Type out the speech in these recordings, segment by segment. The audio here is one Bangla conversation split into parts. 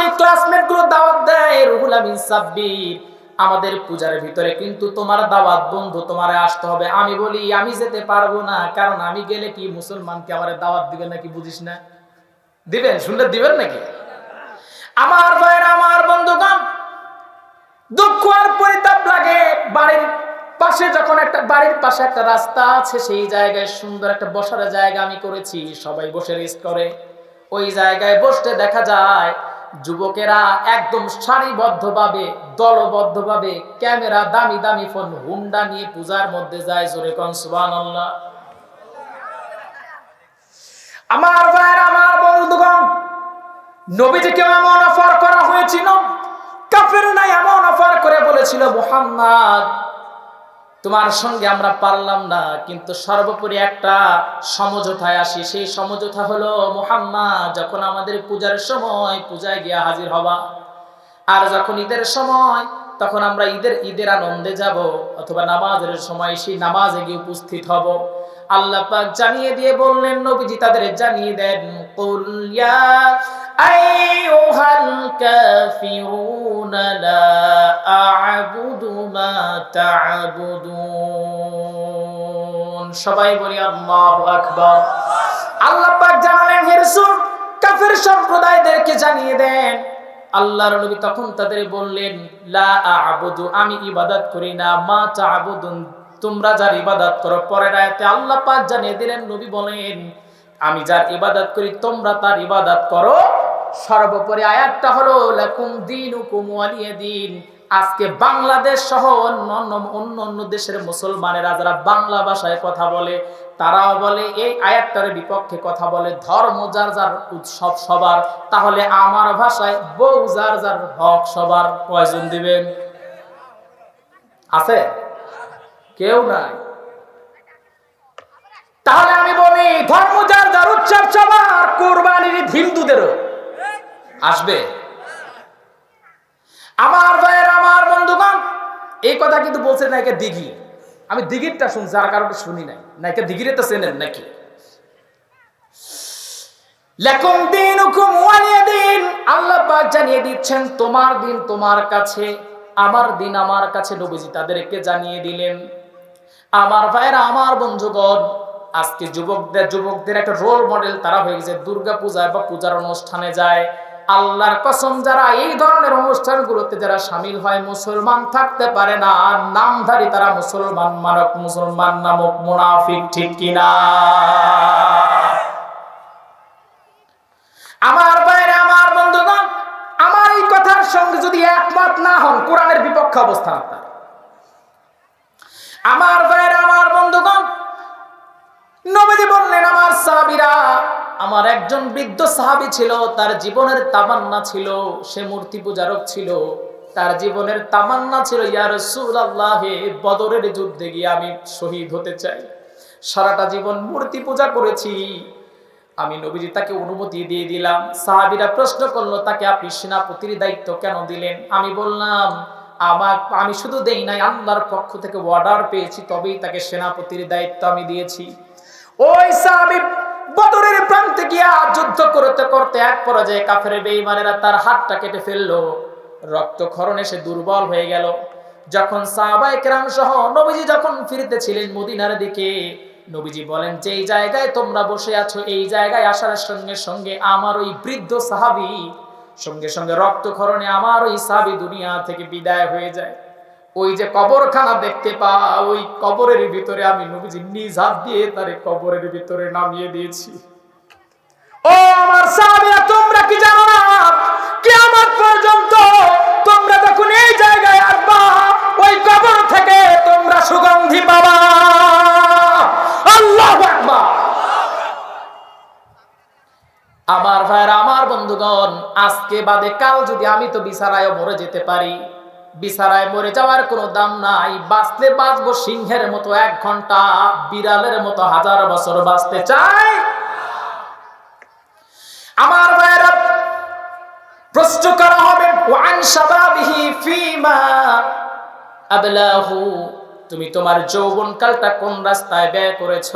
সেই ক্লাসমেটগুলো দাওয়াত দেয়, রুহুল আমিন সাব্বির। আমাদের পূজার ভিতরে কিন্তু তোমার দাওয়াত, বন্ধু, তোমারে আসতে হবে। আমি বলি, আমি যেতে পারব না, কারণ আমি গেলে কি মুসলমানকে আমার দাওয়াত দিবেন নাকি বুঝিস না? দিবেন, শুনলে দিবেন নাকি? আমার ভাইয়ের, আমার বন্ধুগণ, দুঃখ আর পরিতাপ লাগে। বাড়ির পাশে যখন একটা, বাড়ির পাশে একটা রাস্তা আছে, সেই জায়গায় সুন্দর একটা বসার জায়গা আমি করেছি। সবাই বসে রেস্ট করে। ওই জায়গায় বসতে দেখা যায় যুবকেরা একদম সারিবদ্ধভাবে, দলবদ্ধভাবে ক্যামেরা দামি দামি ফোন হুন্ডা নিয়ে পূজার মধ্যে যায় জোরে কন, সুবহানাল্লাহ। আমার ভাইয়ের, আমার বন্ধুগণ, নবীজিকে এমন অফার করা হয়েছিল, কাফের নাই এমন অফার করে বলেছিল মোহাম্মদ তোমার সঙ্গে আমরা পারলাম না, কিন্তু সর্বোপরি একটা সমঝোতায় আসি। সেই সমঝোতা হলো, মোহাম্মদ, যখন আমাদের পূজার সময়, পূজায় গিয়া হাজির হবা। আর যখন ঈদের সময়, তখন আমরা ঈদের ঈদের আনন্দে যাব, অথবা নামাজের সময় সেই নামাজে গিয়ে উপস্থিত হব। আল্লাহ পাক জানিয়ে দিয়ে বললেন, নবীজি তাদের জানিয়ে দেন আইয়ুহাল কাফিরুনা লা আ'বুদু মা তা'বুদুন সবাই বলি আকবার। আল্লাহ পাক জানালেন, হে রাসূল, কাফের সম্প্রদায়দেরকে জানিয়ে দেন। আল্লাহর নবী তখন তাদের বললেন, লা আ'বুদু, আমি ইবাদত করি না, মা তা'বুদুন তোমরা যার ইবাদত করো। পরের আয়াতে আল্লাহ পাক জানিয়ে দিলেন, নবী বলেন আমি যার ইবাদত করি, তোমরা তার ইবাদত করো। সর্বোপরি আয়াতটা হলো, লাকুম দীনুকুম ওয়ালিয়া দিন। আজকে বাংলাদেশ সহ অন্য অন্য অন্য অন্য দেশের মুসলমানেরা যারা বাংলা ভাষায় কথা বলে, তারাও বলে, এই আয়াতটার বিপক্ষে কথা বলে ধর্ম যার যার উৎসব সবার, তাহলে আমার ভাষায় বউ যার যার হক সবার। প্রয়োজন দিবেন? আছে? কেউ নাই। তাহলে আমি বলি, ধর্ম যার উৎসব সবার কোরবানির হিন্দুদেরও। আসবে? আমার ভাইয়ের, আমার বন্ধুগণ, এই কথা কিন্তু বলছে নাকি দিঘি। আমি দিঘিরটা শুনছি আর কারণে শুনি নাই। নাকি দিঘিরে তো চেনেন নাকি? দিন হুকুম দিন। আল্লাহ পাক জানিয়ে দিচ্ছেন, তোমার দিন তোমার কাছে, আমার দিন আমার কাছে। নবীজি তাদেরকে জানিয়ে দিলেন। আমার ভাইরা আমার বন্ধুগণ আজকে যুবকদের যুবকদের একটা রোল মডেল তারা হয়ে গেছে। দুর্গা পূজায় বা পূজার অনুষ্ঠানে যায়। আল্লাহর কসম, যারা এই ধরনের অনুষ্ঠানগুলোতে যারা সামিল হয়, মুসলমান থাকতে পারে না। নামধারী তারা মুসলমান মানক মুসলমান নামক মুনাফিক, ঠিক কিনা আমার বাইরে আমার বন্ধুগণ, আমার এই কথার সঙ্গে যদি একমত না হন, কোরআনের বিপক্ষে অবস্থান আপনার। আমার বাইরে আমার নবীজি বললেন, আমার সাহাবীরা, আমার একজন বৃদ্ধ সাহাবী ছিল, তার জীবনের তামান্না ছিল, সে মূর্তি পূজারক ছিল। তার জীবনের তামান্না ছিল, ইয়া রাসূলুল্লাহ, বদরের যুদ্ধে গিয়ে আমি শহীদ হতে চাই। সারাটা জীবন মূর্তি পূজা করেছি। আমি নবীজি তাকে অনুমতি দিয়ে দিলাম। সাহাবীরা প্রশ্ন করল, তাকে আপনি সেনাপতির দায়িত্ব কেন দিলেন? আমি বললাম, আমার, আমি শুধু দেই নাই, আল্লাহর পক্ষ থেকে অর্ডার পেয়েছি, তবেই তাকে সেনাপতির দায়িত্ব আমি দিয়েছি। ওই সাহাবী বদরের প্রান্তে গিয়া যুদ্ধ করতে করতে এক পর্যায়ে কাফের বেঈমানেরা তার হাতটা কেটে ফেলল। রক্তক্ষরণে সে দুর্বল হয়ে গেল। যখন সাহাবায়ে কেরাম সহ নবীজি যখন ফিরতেছিলেন মদিনার দিকে, নবীজি বলেন যে এই জায়গায় তোমরা বসে আছো, এই জায়গায় আসার সঙ্গে সঙ্গে আমার ওই বৃদ্ধ সাহাবী সঙ্গে সঙ্গে রক্তক্ষরণে আমার ওই সাহাবী দুনিয়া থেকে বিদায় হয়ে যায়। ওই যে কবরখানা দেখতে পা ওই কবরের ভিতরে আমি নবীজি নিজ হাত দিয়ে তার কবরের ভিতরে নামিয়ে দিয়েছি। ও আমার সাহাবীরা, তোমরা কি জানো না? কিয়ামত পর্যন্ত তোমরা যখন এই জায়গায় আসবা, ওই কবর থেকে তোমরা সুগন্ধি পাবা। আল্লাহু আকবার। আমার ভাইরা আমার বন্ধুগণ, আজকে বাদে কাল যদি আমি তো বিছানায় মরে যেতে পারি বিছানায় মরে যাওয়ার কোনো দাম নাই। বাঁচতে বাঁচবো সিংহের মতো এক ঘণ্টা, বিড়ালের মতো হাজার বছর বাঁচতে চাই। আমার ভাইরা প্রশ্ন করা হবে, ওয়ান ফিমা আবলাহু? তুমি তোমার যৌবনকালটা কোন রাস্তায় ব্যয় করেছ?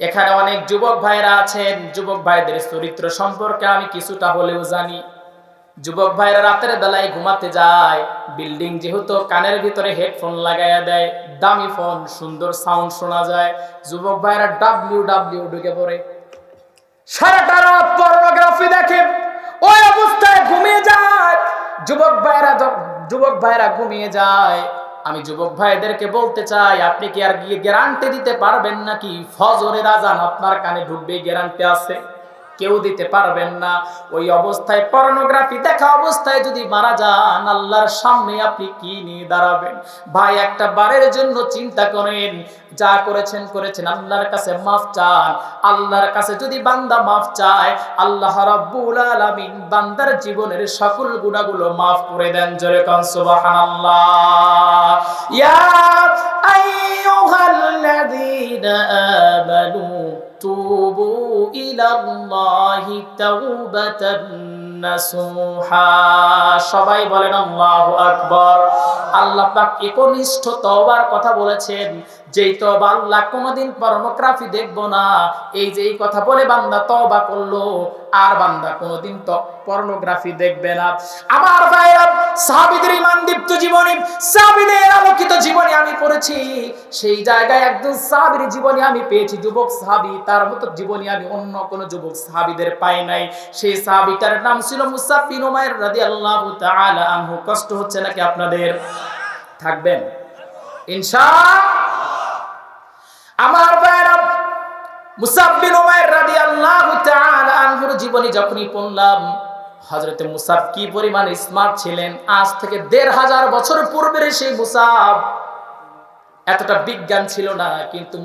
এখানে অনেক যুবক ভাইরা আছেন। যুবক ভাইদের চরিত্র সম্পর্কে আমি কিছুটা হলেও জানি। যুবক ভাইরা রাতের বেলায় ঘুমাতে যায়। বিল্ডিং যেহেতু কানের ভিতরে হেডফোন লাগাইয়া দেয়, দামি ফোন, সুন্দর সাউন্ড শোনা যায়। যুবক ভাইরা ডাব্লিউ ডাব্লিউ ঢুকে পড়ে। সারাটা রাত পর্নোগ্রাফি দেখে, ওই অবস্থায় ঘুমিয়ে যায়। যুবক ভাইরা যুবক ভাইরা ঘুমিয়ে যায়। আমি যুবক ভাইদেরকে বলতে চাই, আপনি কি আর গিয়ে গ্যারান্টি দিতে পারবেন নাকি? ফজরের আজান আপনার কানে ঢুকবে গ্যারান্টি আছে। কেউ দিতে পারবেন না। ওই অবস্থায় পর্নোগ্রাফি দেখা অবস্থায় যদি মারা যান, আল্লাহর সামনে আপনি কি নিয়ে দাঁড়াবেন? ভাই, একটা বারের জন্য চিন্তা করেন। যা করেছেন করেছেন। আল্লাহর কাছে মাফ চান। আল্লাহর কাছে যদি বান্দা মাফ চায়, আল্লাহ রাব্বুল আলামিন বান্দার জীবনের সকল গুণাগুলো মাফ করে দেন। জোরে কান, সুবহানাল্লাহ। ইয়া আইয়ুহাল্লাযীনা আমানু তুবু ইলাল্লাহি তাওবাতান নাসুহা সবাই বলেন আল্লাহু আকবার। আল্লাহ পাক একনিষ্ঠ তওবার কথা বলেছেন। যেই তওবা আল্লাহ কোনোদিন পর্নোগ্রাফি দেখব না, এই যে এই কথা বলে বান্দা তওবা করল, আর বান্দা কোনোদিন তো পর্নোগ্রাফি দেখবে না। আমার ভাইরা সাহাবীদের ইমান দীপ্ত জীবনী, সাহাবীদের আলোকিত জীবনী আমি পড়েছি। সেই জায়গায় একজন সাহাবীর জীবনী আমি পেয়েছি, যুবক সাহাবী, তার মতো জীবনী আমি অন্য কোন যুবক সাহাবীদের পাই নাই। সেই সাহাবীটার নাম ছিল মুসাব বিন উমাইর রাদিয়াল্লাহু তাআলা আনহু। কষ্ট হচ্ছে নাকি আপনাদের? থাকবেন। আমার জীবনী যখনই পড়লাম কি পরিমাণ স্মার্ট ছিলেন? আজ থেকে দেড় হাজার বছর পূর্বের সেই মুসাব এতটা বিজ্ঞান ছিল না, কিন্তু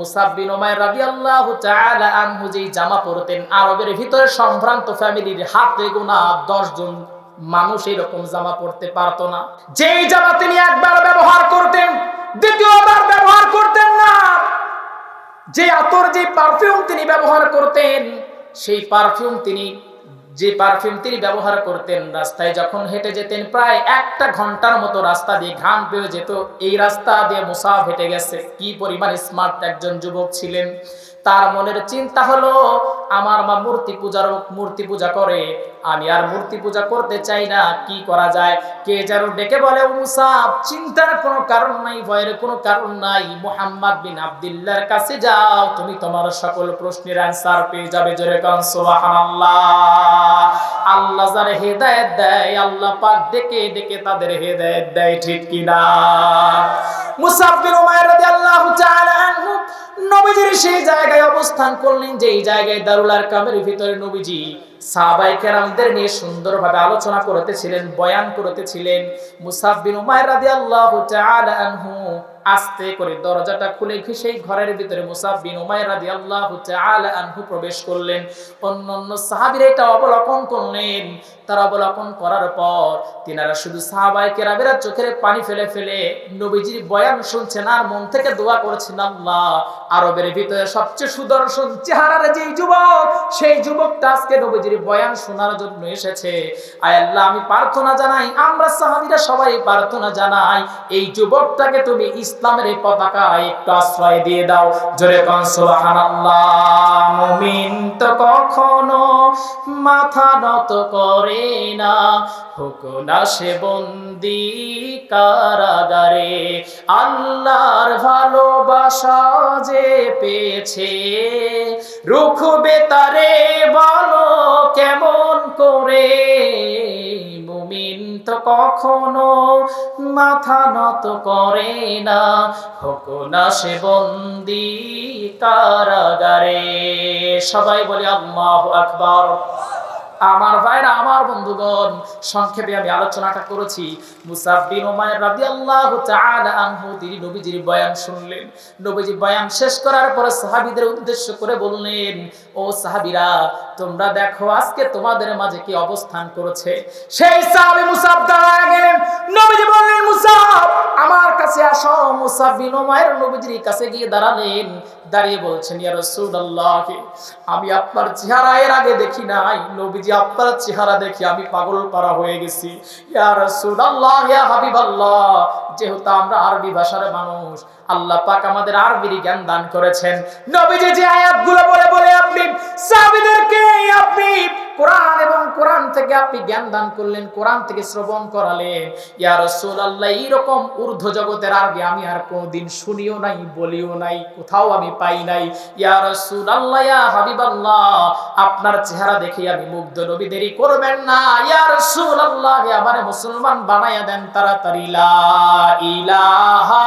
আনহু জামা পরতেন, আরবের ভিতরে সম্ভ্রান্ত ফ্যামিলির হাতে গোনা 10 জন মানুষ এরকম জামা পরতে পারতো না। যেই জামা তিনি একবার ব্যবহার করতেন, দ্বিতীয়বার ব্যবহার করতেন না। যে আতর, যে পারফিউম তিনি ব্যবহার করতেন, সেই পারফিউম তিনি, যে পারফিউম তিনি ব্যবহার করতেন, রাস্তায় যখন হেঁটে যেতেন, প্রায় একটা ঘণ্টার মতো রাস্তা দিয়ে ঘাম পেয়ে যেত। এই রাস্তা দিয়ে মুসাফ হেঁটে গেছে। কি পরিমাণ স্মার্ট একজন যুবক ছিলেন। তার মনের চিন্তা হলো, আমার মা মূর্তি পূজার মূর্তি পূজা করে। আমি আর মূর্তি পূজা করতে চাই না, কি করা যায়? কে যেন ডেকে বলে, "ও চিন্তার কোনো কারণ নাই, ভয়ের কোনো কারণ নাই। মুহাম্মদ বিন আব্দুল্লাহর কাছে যাও, তুমি তোমার সকল প্রশ্নের অ্যান্সার পেয়ে যাবে জোরে আল্লাহ যারে হেদায়েত দেয়, আল্লাহ পাক ডেকে ডেকে তাদের হেদায়েত দেয়, ঠিক কিনা? বিন উমাইর রাদিয়াল্লাহু তাআলা আনহু নবীজির সেই জায়গায় অবস্থান করলেন যেই জায়গায় দারুল আর কামের ভিতরে নবীজি সাহাবাই কেরামদের নিয়ে সুন্দরভাবে আলোচনা করতেছিলেন, বয়ান করতেছিলেন। মুসাব বিন উমাইর রাদিয়াল্লাহু তাআলা আনহু আস্তে করে দরজাটা খুলে ঘরের ভিতরে মুসাব বিন রাদিয়াল্লাহু তাআলা আনহু প্রবেশ করলেন। সাহাবীরা এটা অবলোকন করলেন। তারা অবলোকন করার পর তিনারা শুধু সাহাবাই কেরামেরা চোখের পানি ফেলে ফেলে নবীজির বয়ান শুনছেন আর মন থেকে দোয়া করছেন, আল্লাহ, আরবের ভিতরে সবচেয়ে সুদর্শন চেহারার যেই যুবক, সেই যুবকটা আজকে নবীজির বয়ান শোনার জন্য এসেছে। আয় আল্লাহ, আমি প্রার্থনা জানাই, আমরা সাহাবীরা সবাই প্রার্থনা জানাই, এই যুবকটাকে তুমি ইসলামের এই পতাকায় একটু আশ্রয় দিয়ে দাও। জোরে কন, সুবহানাল্লাহ। মুমিন তো কখনো মাথা নত করে না। হোক না সে বন্দি কারাগারে। আল্লাহর ভালোবাসা যে পেয়েছে, রুখবে তারে বলো। কেমন করে? তো কখনো মাথা নত করে না। হোক না সে বন্দি কারাগারে। সবাই বলে, আল্লাহ আকবার। আমার ভাইরা, আমার বন্ধুগণ, সংক্ষেপে আমি আলোচনাটা করেছি। মুসাব বিন উমাইর রাদিয়াল্লাহু তাআলা আনহু, তিনি নবীজির বয়ান শুনলেন। নবীজি বয়ান শেষ করার পরে সাহাবীদের উদ্দেশ্য করে বললেন, ও সাহাবীরা, তোমরা দেখো আজকে তোমাদের মাঝে কি অবস্থান করেছে? সেই সাহাবী মুসাব দাঁড়ায় গেলেন। নবীজি বললেন, মুসাব, আমার কাছে আসো। মুসাব বিন উমাইর নবীজির কাছে গিয়ে দাঁড়ালেন। দাঁড়িয়ে বলছেন, ইয়া রাসূলুল্লাহ, আমি আপনার চেহারা এর আগে দেখি নাই। নবীজি আপনার চেহারা দেখি আমি পাগল পারা হয়ে গেছি। ইয়া হাবিবাল্লাহ, যেহেতু আমরা আরবি ভাষার মানুষ আল্লাহ পাক আমাদের আরবির জ্ঞান দান করেছেন। নবীজি যে আয়াতগুলো বলে বলে আপনি সাহাবীদেরকে আপনি কোরআন এবং কোরআন থেকে আপনি জ্ঞান দান করলেন, কোরআন থেকে শ্রবণ করালেন। ইয়া রাসূলুল্লাহ, এইরকম ঊর্ধ্ব জগতের আরবি আমি আর কোনোদিন শুনিও নাই, বলিও নাই, কোথাও আমি পাই নাই। ইয়া রাসূলুল্লাহ, ইয়া হাবিবাল্লাহ, আপনার চেহারা দেখে আমি মুগ্ধ, নবী দেরি করবেন না। ইয়া রাসূলুল্লাহ, আমারে মুসলমান বানায়া দেন, তাড়াতাড়ি লা ইলাহা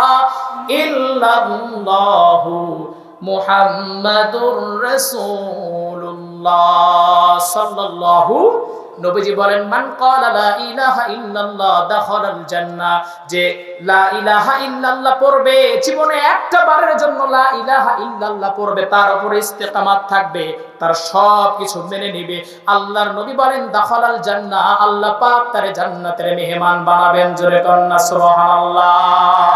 ইল্লাল্লাহু মুহাম্মাদুর রাসূলুল্লাহ। সাল্লাল্লাহু নবীজি বলেন, মান ক্বালা লা ইলাহা ইল্লাল্লাহ দাখালাল জান্নাহ। যে লা ইলাহা ইল্লাল্লাহ পড়বে, জীবনে একটা বারের জন্য লা ইলাহা ইল্লাল্লাহ পড়বে, তার উপরে ইস্তেকামাত থাকবে, তার সব কিছু মেনে নেবে। আল্লাহর নবী বলেন, দাখালাল জান্নাহ, আল্লাহ পাক তারে জান্নাতের মেহমান বানাবেন। জোরে কন্না সুবহানাল্লাহ।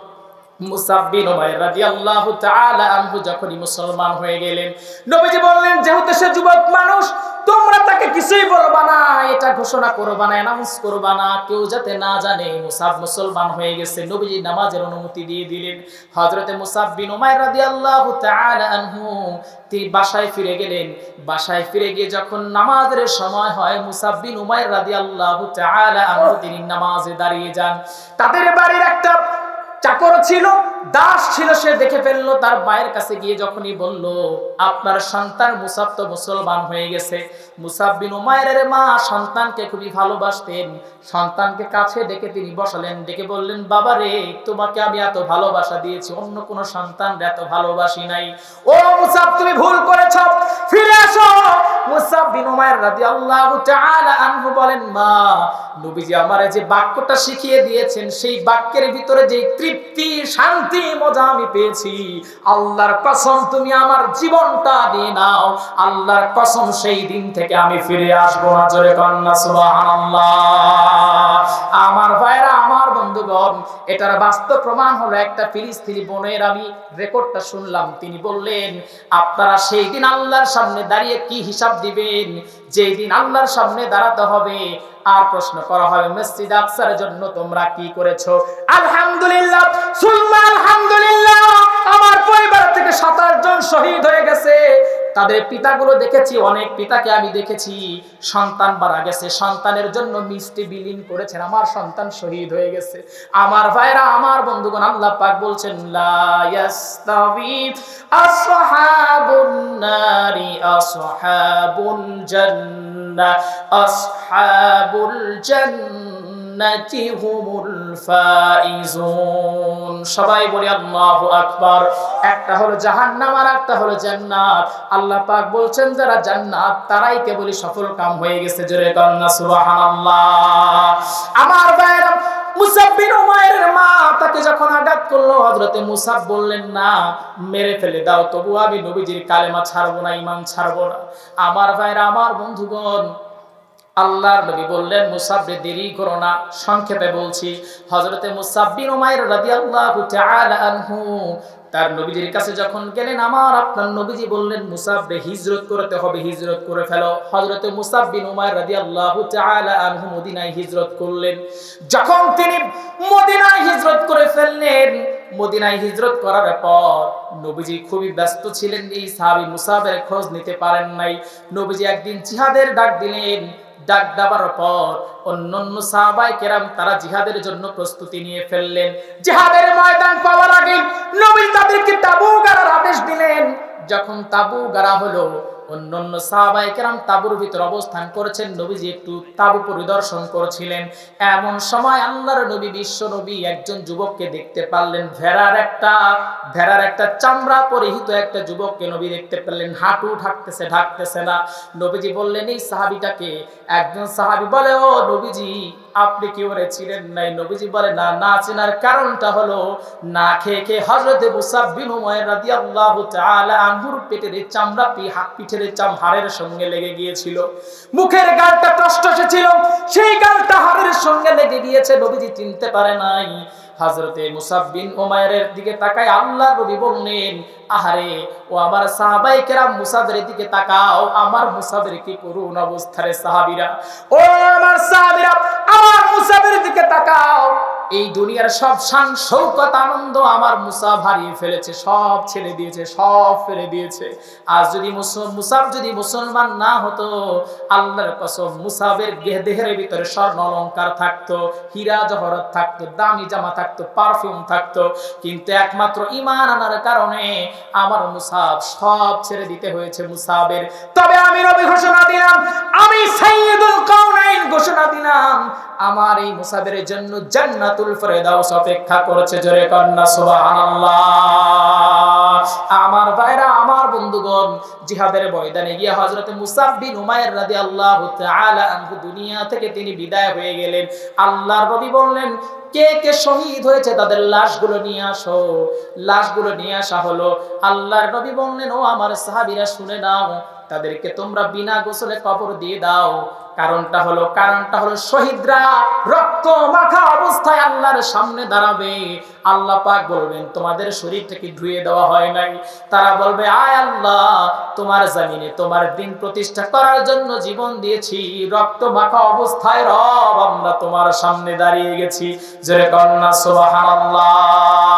নামাজের অনুমতি দিয়ে দিলেন। তিনি বাসায় ফিরে গেলেন। বাসায় ফিরে গিয়ে যখন নামাজের সময় হয় মুসাব বিন উমাইর আনহু তিনি নামাজে দাঁড়িয়ে যান। তাদের বাড়ির একটা চাকর ছিল, দাস ছিল, সে দেখে ফেলল, তার মায়ের কাছে গিয়ে যখনই বলল, আপনার সন্তান মুসাব তো মুসলমান হয়ে গেছে। মুসাব বিন উমায়ের মা সন্তানকে খুবই ভালোবাসতেন। সন্তানকে কাছে ডেকে তিনি বসালেন, ডেকে বললেন, বাবা রে, তোমাকে আমি এত ভালোবাসা দিয়েছি, অন্য কোন সন্তান এত ভালোবাসি নাই। ও মুসাব, তুমি ভুল করেছ, ফিরে আসো মুসাব বিন উমায়ের রাদিয়াল্লাহু তাআলা আনহু বলেন, মা, নবীজি আমারে যে বাক্যটা শিখিয়ে দিয়েছেন, সেই বাক্যের ভিতরে যে তৃপ্তি, শান্তি, মজা আমি পেয়েছি। আল্লাহর কসম তুমি আমার জীবনটা দিয়ে নাও। আল্লাহর কসম সেই দিন থেকে আমি ফিরে আসব না, জোরে সুবহানাল্লাহ। আমার ভাইরা বন্ধুগণ, এটার বাস্তব প্রমাণ হলো একটা ফিলিস্তিনি বোনের আমি রেকর্ডটা শুনলাম। তিনি বললেন, আপনারা সেই দিন আল্লাহর সামনে দাঁড়িয়ে কি হিসাব দিবেন? যেই দিন আল্লাহর সামনে দাঁড়াতে হবে, আর প্রশ্ন করা হবে মসজিদ আকসার জন্য তোমরা কি করেছ? আলহামদুলিল্লাহ সুলমা আলহামদুলিল্লাহ, আমার পরিবার থেকে সাতাশ জন শহীদ হয়ে গেছে। তাদের পিতাগুলো দেখেছি, অনেক পিতাকে আমি দেখেছি। সন্তান মারা গেছে, সন্তানের জন্য মিষ্টি বিলীন করেছেন। আমার সন্তান শহীদ হয়ে গেছে। আমার ভাইরা, আমার বন্ধুগণ, আল্লাহ পাক বলছেন আসহাবুল জান্নাহ, আসহাবুল জান্নাতি হুমুল ফাইজুন। সবাই বলি আল্লাহু আকবার। একটা হলো জাহান্নাম আর একটা হলো জান্নাত। আল্লাহ পাক বলছেন, যারা জান্নাত, তারাই কেবলই সফল কাম হয়ে গেছে। জোরে সুবহানাল্লাহ। আমার ভাইরা মুসাব বিন উমাইরের মা তাকে যখন আঘাত করল, হযরতে মুসাব বললেন, না, মেরে ফেলে দাও তবু আমি নবীজির কালেমা ছাড়বো না, ঈমান ছাড়বো না। আমার ভাইরা আমার বন্ধুগণ আল্লাহর নবী বললেন মুসাবরে দেরি করো না। সংক্ষেপে বলছি, হযরতে মুসাব বিন উমাইর রাদিয়াল্লাহু তাআলা আনহু, তার নবীজির কাছে যখন গেলেন, আমার আপনার নবীজি বললেন মুসাবরে হিজরত করতে হবে, হিজরত করে ফেলো। হযরতে মুসাব বিন উমাইর রাদিয়াল্লাহু তাআলা আনহু মদিনায় হিজরত করলেন। যখন তিনি মদিনায় হিজরত করে ফেললেন, মদিনায় হিজরত করার পর নবীজি খুবই ব্যস্ত ছিলেন। এই সাহাবী মুসাবের খোঁজ নিতে পারেন নাই। নবীজি একদিন জিহাদের ডাক দিলেন ডাক দেওয়ার পর অন্যান্য সাহাবাই কেরাম তারা জিহাদের জন্য প্রস্তুতি নিয়ে ফেললেন। জিহাদের ময়দান পাওয়ার আগে নবী তাদেরকে তাবু গাড়ার আদেশ দিলেন। যখন তাবু গাড়া হলো অন্যান্য সাহাবাই কেরাম তাবুর ভিতর অবস্থান করেছেন, নবীজি একটু তাবু পরিদর্শন করেছিলেন। এমন সময় আল্লাহর নবী, বিশ্ব নবী একজন যুবককে দেখতে পারলেন, ভেড়ার একটা ভেড়ার একটা চামড়া পরিহিত একটা যুবককে নবী দেখতে পেলেন, হাঁটু ঢাকতেছে ঢাকতেছে না। নবীজি বললেন, এই সাহাবিটাকে? একজন সাহাবি বলে, ও নবীজি, আপনি কি ওরে ছিলেন নাই? নবীজি বলে, না না চেনার কারণটা হলো, না খেয়ে খেয়ে হযরতে মুসাব বিন তাআলা আনহুর পেটের চামড়া পিঠের চাম হাড়ের সঙ্গে লেগে গিয়েছিল। মুখের গালটা কষ্ট ছিল, সেই গালটা হাড়ের সঙ্গে লেগে গিয়েছে, নবীজি চিনতে পারে নাই। হযরতে মুসাব বিন উমাইরের দিকে তাকায়, আল্লাহ নবী বললেন, আহারে, ও আমার সাহাবাই মুসাবের দিকে তাকাও, আমার মুসাবের কি করুন অবস্থারে সাহাবীরা। ও আমার সাহাবীরা, আমার মুসাফের দিকে তাকাও। এই দুনিয়ার সব শান, শৌকত, আনন্দ আমার মুসাফ হারিয়ে ফেলেছে, সব ছেড়ে দিয়েছে, সব ফেলে দিয়েছে। আজ যদি মুসাফ যদি মুসলমান না হতো, আল্লাহর কসম মুসাফের দেহের ভিতরে স্বর্ণ অলংকার থাকতো, হীরা জহরত থাকতো, দামি জামা থাকতো, পারফিউম থাকতো। কিন্তু একমাত্র ইমান আনার কারণে আমার মুসাফ সব ছেড়ে দিতে হয়েছে মুসাবের তবে আমি রবি ঘোষণা দিলাম, আমি সাইয়্যিদুল কাউনাইন ঘোষণা দিলাম, আমার এই মুসাবের জন্য জান্নাতুল ফেরদাউস অপেক্ষা করেছে, জোরে কন্না সুবহানাল্লাহ। আমার ভাইরা, আমার বন্ধুগণ, জিহাদের ময়দানে হযরত মুসাব বিন উমাইর রাদিয়াল্লাহু তাআলা আনহু দুনিয়া থেকে তিনি বিদায় হয়ে গেলেন। আল্লাহর নবী বললেন, কে কে শহীদ হয়েছে তাদের লাশগুলো নিয়ে আসো। লাশগুলো নিয়ে আসা হলো। আল্লাহর নবী বললেন, ও আমার সাহাবীরা, শুনে নাও। তাদেরকে তোমরা বিনা গোসলে কবর দিয়ে দাও। কারণটা হলো কারণটা হলো শহীদরা রক্ত মাখা অবস্থায় আল্লাহর সামনে দাঁড়াবে। আল্লাহ পাক বলবেন, তোমাদের শরীরটাকে ধুয়ে দেওয়া হয় নাই? তারা বলবে, আয় আল্লাহ, তোমার জামিনে তোমার দিন প্রতিষ্ঠা করার জন্য জীবন দিয়েছি। রক্ত মাখা অবস্থায় রব, আমরা তোমার সামনে দাঁড়িয়ে গেছি। জোরে কন্যা সুবহানাল্লাহ।